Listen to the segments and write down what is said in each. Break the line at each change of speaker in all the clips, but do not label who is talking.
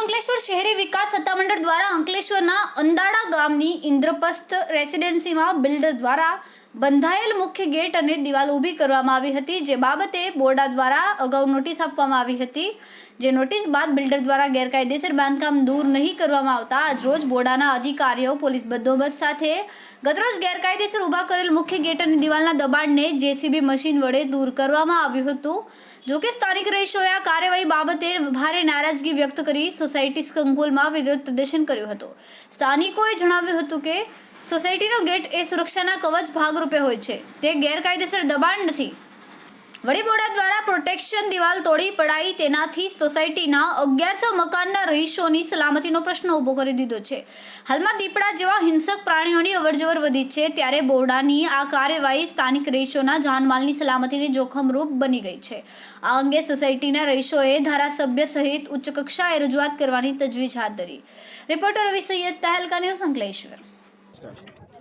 અંકલેશ્વર શહેરી વિકાસ સત્તામંડળ દ્વારા અંકલેશ્વરના અંદાડા ગામની ઇન્દ્રપ્રસ્થ રેસિડેન્સીમાં બિલ્ડર દ્વારા બંધાયેલ મુખ્ય ગેટ અને દિવાલ ઊભી કરવામાં આવી હતી, જે બાબતે બોર્ડા દ્વારા અગાઉ નોટિસ આપવામાં આવી હતી. જે નોટિસ બાદ બિલ્ડર દ્વારા ગેરકાયદેસર બાંધકામ દૂર નહીં કરવામાં આવતા આજરોજ બોર્ડાના અધિકારીઓ, પોલીસ બંદોબસ્ત સાથે ગતરોજ ગેરકાયદેસર ઊભા કરેલ મુખ્ય ગેટ અને દિવાલના દબાણને જેસીબી મશીન વડે દૂર કરવામાં આવ્યું હતું. જોકે સ્થાનિક રહીશોએ આ કાર્યવાહી બાબતે ભારે નારાજગી વ્યક્ત કરી સોસાયટી સંકુલમાં વિરોધ પ્રદર્શન કર્યું હતું. સ્થાનિકોએ જણાવ્યું હતું કે, સોસાયટીનો ગેટ એ સુરક્ષાના કવચ ભાગરૂપે હોય છે. તે ગેરકાયદેસર દબાણ નથી. વડી બોર્ડા દ્વારા પ્રોટેક્શન દિવાલ તોડી પડાઈ તેનાથી સોસાયટીના અગિયારસો મકાનના રહીશોની સલામતીનો પ્રશ્ન ઊભો કરી દીધો છે. હાલમાં દીપડા જેવા હિંસક પ્રાણીઓની અવરજવર વધી છે ત્યારે બોરડાની આ કાર્યવાહી સ્થાનિક રહીશોના જાનમાલની સલામતીને જોખમરૂપ બની ગઈ છે. આ અંગે સોસાયટીના રહીશોએ ધારાસભ્ય સહિત ઉચ્ચ કક્ષાએ રજૂઆત કરવાની તજવીજ હાથ ધરી. Reporter Ravi Sayed Tehelka news Ankleshwar.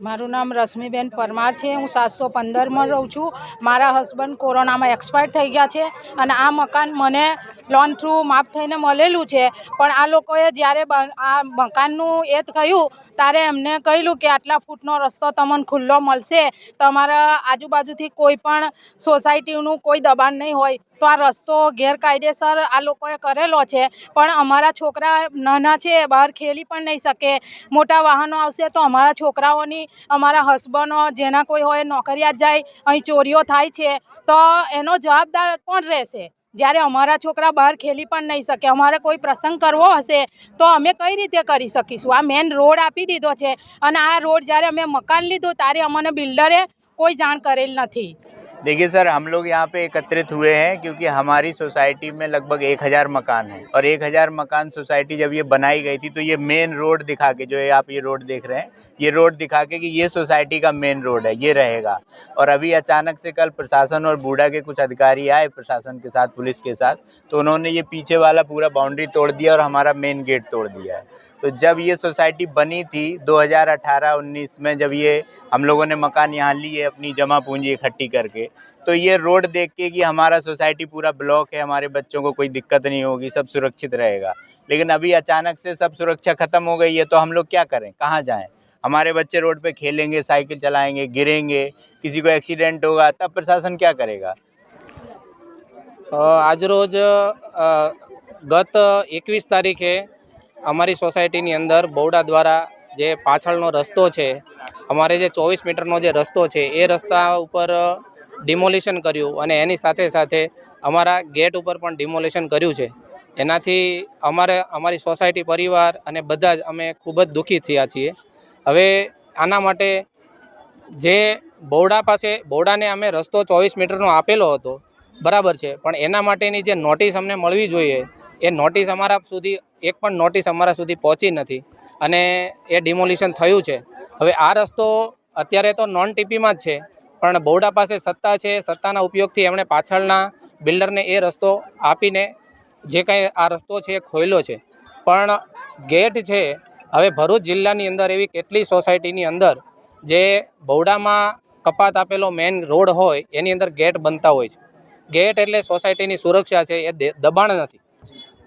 મારું નામ રશ્મિબેન પરમાર છે, હું સાતસો પંદરમાં રહું છું. મારા હસબન્ડ કોરોનામાં એક્સપાયર થઈ ગયા છે અને આ મકાન મને લોન થ્રુ માફ થઈને મળેલું છે. પણ આ લોકોએ જ્યારે આ મકાનનું એ થયું ત્યારે એમને કહેલું કે આટલા ફૂટનો રસ્તો તમને ખુલ્લો મળશે. તમારા આજુબાજુથી કોઈ પણ સોસાયટીનું કોઈ દબાણ નહીં હોય. તો આ રસ્તો ગેરકાયદેસર આ લોકોએ કરેલો છે. પણ અમારા છોકરા નાના છે, બહાર ખેલી પણ નહીં શકે. મોટા વાહનો આવશે તો અમારા છોકરાઓની, અમારા હસબન્ડો જેના કોઈ હોય નોકરિયાત જાય, અહીં ચોરીઓ થાય છે. તો એનો જવાબદાર કોણ રહેશે? જ્યારે અમારા છોકરા બહાર ખેલી પણ નહીં શકે, અમારે કોઈ પ્રસંગ કરવો હશે તો અમે કઈ રીતે કરી શકીશું? આ મેન રોડ આપી દીધો છે અને આ રોડ જ્યારે અમે મકાન લીધું, ત્યારે અમને બિલ્ડરે કોઈ જાણ કરેલ નથી.
देखिए सर, हम लोग यहाँ पे एकत्रित हुए हैं क्योंकि हमारी सोसाइटी में लगभग एक हज़ार मकान है। और एक हज़ार मकान सोसाइटी जब ये बनाई गई थी तो ये मेन रोड दिखा के, जो ये आप ये रोड देख रहे हैं, ये रोड दिखा के कि ये सोसाइटी का मेन रोड है, ये रहेगा। और अभी अचानक से कल प्रशासन और बूढ़ा के कुछ अधिकारी आए प्रशासन के साथ, पुलिस के साथ तो उन्होंने ये पीछे वाला पूरा बाउंड्री तोड़ दिया और हमारा मेन गेट तोड़ दिया है। तो जब ये सोसाइटी बनी थी 2018-19 में, जब ये हम लोगों ने मकान यहाँ लिए अपनी जमा पूंजी इकट्ठी करके तो ये रोड देख के कि हमारा सोसाइटी पूरा ब्लॉक है हमारे बच्चों को कोई दिक्कत नहीं होगी सब सुरक्षित रहेगा लेकिन अभी अचानक से सब सुरक्षा खत्म हो गई है तो हम लोग क्या करें कहाँ जाएं हमारे बच्चे रोड पे खेलेंगे साइकिल चलाएंगे गिरेंगे किसी को एक्सीडेंट होगा तब प्रशासन क्या करेगा
અ, આજરોજ અ, ગત એકવીસ તારીખે અમારી સોસાયટીની અંદર બૌડા દ્વારા જે પાછળનો રસ્તો છે અમારે જે ચોવીસ મીટરનો જે રસ્તો છે એ રસ્તા ઉપર ડિમોલિશન કર્યું અને એની સાથે સાથે અમારા ગેટ ઉપર પણ ડિમોલિશન કર્યું છે. એનાથી અમારે, અમારી સોસાયટી પરિવાર અને બધા જ અમે ખૂબ જ દુઃખી થયા છીએ. હવે આના માટે જે બૌડા પાસે બૌડાને અમે રસ્તો ચોવીસ મીટરનો આપેલો હતો, બરાબર છે, પણ એના માટેની જે નોટિસ અમને મળવી જોઈએ, એ નોટિસ અમારા સુધી, એક પણ નોટિસ અમારા સુધી પહોંચી નથી અને એ ડિમોલિશન થયું છે. હવે આ રસ્તો અત્યારે તો નોન ટીપીમાં જ છે. પણ બહુડા પાસે સત્તા છે, સત્તાના ઉપયોગથી એમણે પાછળના બિલ્ડરને એ રસ્તો આપીને જે કાંઈ આ રસ્તો છે એ ખોયલો છે. પણ ગેટ છે, હવે ભરૂચ જિલ્લાની અંદર એવી કેટલી સોસાયટીની અંદર જે બહુડામાં કપાત આપેલો મેઇન રોડ હોય, એની અંદર ગેટ બનતા હોય છે. ગેટ એટલે સોસાયટીની સુરક્ષા છે, એ દબાણ નથી.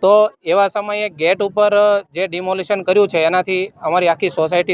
તો એવા સમયે ગેટ ઉપર જે ડિમોલિશન કર્યું છે, એનાથી અમારી આખી સોસાયટી